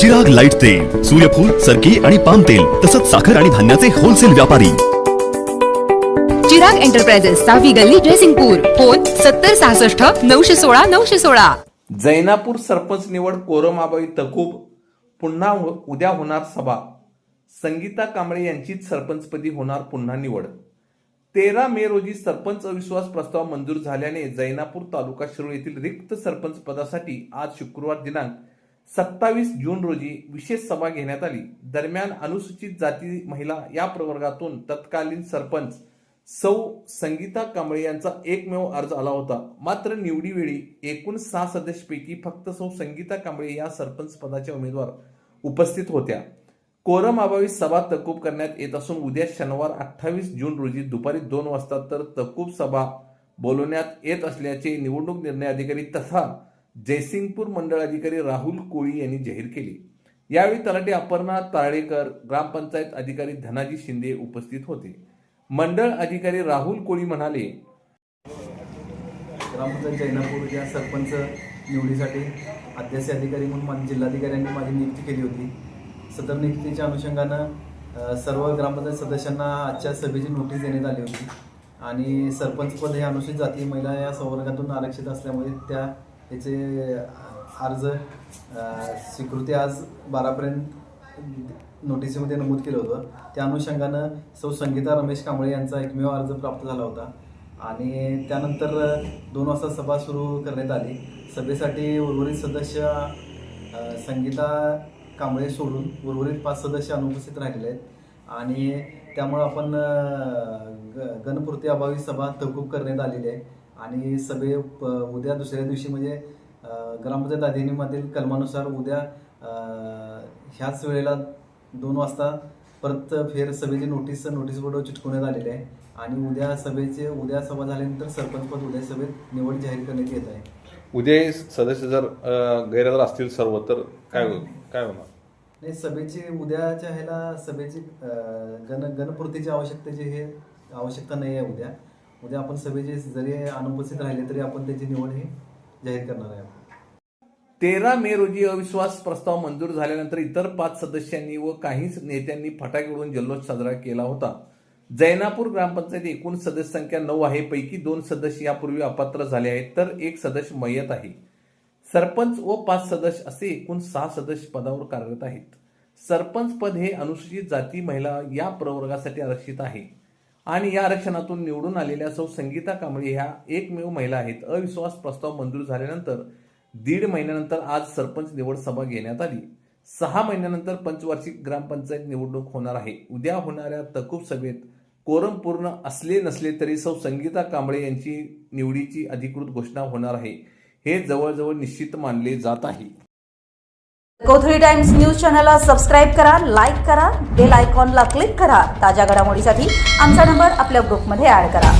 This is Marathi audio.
चिराग लाइट तेल सूर्यफूल सरकी आणि पाम तेल तसंच साखर आणि धान्याचे होलसेल व्यापारी. चिराग एंटरप्राइजेस सहावी गल्ली जयसिंगपूर. फोन सत्तर सहासष्ट नऊशे सोळा नऊशे सोळा. जैनापूर सरपंच निवड कोरमाबाई तकूब. पुन्हा उद्या होणार सभा. संगीता कांबळे यांचीच सरपंचपदी होणार पुन्हा निवड. तेरा मे रोजी सरपंच अविश्वास प्रस्ताव मंजूर झाल्याने जैनापूर तालुका शिरोळ येथील रिक्त सरपंच पदासाठी आज शुक्रवार दिनांक सत्तावीस जून रोजी विशेष सभा घेण्यात आली. दरम्यान अनुसूचित जाती महिला या प्रवर्गातून तत्कालीन सरपंच सौ संगीता कांबळे यांचा एकमेव अर्ज आला होता. मात्र निवडीवेळी एकूण सहा सदस्यपैकी फक्त सौ संगीता कांबळे या सरपंच पदाच्या उमेदवार उपस्थित होत्या. कोरम अभावी सभा तकूब करण्यात येत असून उद्या शनिवार अठ्ठावीस जून रोजी दुपारी दोन वाजता तर तकूब सभा बोलवण्यात येत असल्याचे निवडणूक निर्णय अधिकारी तथा जयसिंगपूर मंडळ अधिकारी राहुल कोळी यांनी जाहीर केले. यावेळी तलाठी अपर्णा ताळेकर ग्रामपंचायत अधिकारी धनाजी शिंदे उपस्थित होते. मंडळ अधिकारी राहुल कोळी म्हणाले ग्रामपंचायत जैनापूर या सरपंच निवडीसाठी अध्यासी अधिकारी म्हणून जिल्हाधिकाऱ्यांनी माझी नियुक्ती केली होती. सदर अनुषंगानं सर्व ग्रामपंचायत सदस्यांना आजच्या सभेची नोटीस देण्यात आली होती. आणि सरपंचपद हे अनुसूचित जाती महिला या संवर्गातून आरक्षित असल्यामुळे त्या याचे अर्ज स्वीकृती आज बारापर्यंत नोटिसीमध्ये नमूद केलं होतं. त्या अनुषंगानं सौ संगीता रमेश कांबळे यांचा एकमेव अर्ज प्राप्त झाला होता. आणि त्यानंतर दोन वाजता सभा सुरू करण्यात आली. सभेसाठी उर्वरित सदस्य संगीता कांबळे सोडून उर्वरित पाच सदस्य अनुपस्थित राहिलेले आहेत. आणि त्यामुळं आपण ग- गणपूर्ती अभावी सभा तहकूब करण्यात आलेली आहे. आणि सभे प- उद्या दुसऱ्या दिवशी म्हणजे ग्रामपंचायत अधिनियमातील कलमानुसार उद्या ह्याच वेळेला दोन वाजता परत फेर सभेची नोटीस नोटीस बोर्डवर चिटकवण्यात आलेली आहे. आणि उद्या सभेचे उद्या सभा झाल्यानंतर सरपंचपद उद्या सभेत निवड जाहीर करण्यात येत आहे. उद्या सदस्य जर गैरहजर असतील सर्व तर काय होईल? काय होणार? नाही सभेची उद्याच्या ह्याला सभेची अं, गण गणपूर्तीची आवश्यकतेची हे आवश्यकता नाही आहे उद्या. उद्या आपण सभेचे जरी अनुपस्थित राहिले तरी आपण त्याची निवड ही जाहीर करणार आहे. तेरा मे रोजी अविश्वास प्रस्ताव मंजूर झाल्यानंतर इतर पाच सदस्यांनी व काही नेत्यांनी फटाके उडवून जल्लोष साजरा केला होता. जैनापूर ग्रामपंचायत एकूण सदस्य संख्या नऊ आहे पैकी दोन सदस्य यापूर्वी अपात्र झाले आहेत तर एक सदस्य मयत आहे. सरपंच व पाच सदस्य असे एकूण सहा सदस्य पदावर कार्यरत आहेत. सरपंच पद हे अनुसूचित जाती महिला या प्रवर्गासाठी आरक्षित आहे. आणि या आरक्षणातून निवडून आलेल्या सौ संगीता कांबळे ह्या एकमेव महिला आहेत. अविश्वास प्रस्ताव मंजूर झाल्यानंतर दीड महिन्यानंतर आज सरपंच निवड सभा घेण्यात आली. सहा महिन्यानंतर पंचवार्षिक ग्रामपंचायत निवडणूक होणार आहे. उद्या होणाऱ्या तकूब सभेत कोरम पूर्ण असले नसले तरी सौ संगीता कांबळे यांची निवडीची अधिकृत घोषणा होणार आहे. हे जवळजवळ निश्चित मानले जात आहे. कोथळी टाइम्स न्यूज चॅनलला सबस्क्राईब करा लाईक करा बेल आयकॉनला क्लिक करा. ताज्या घडामोडीसाठी आमचा नंबर आपल्या ग्रुपमध्ये ऍड करा.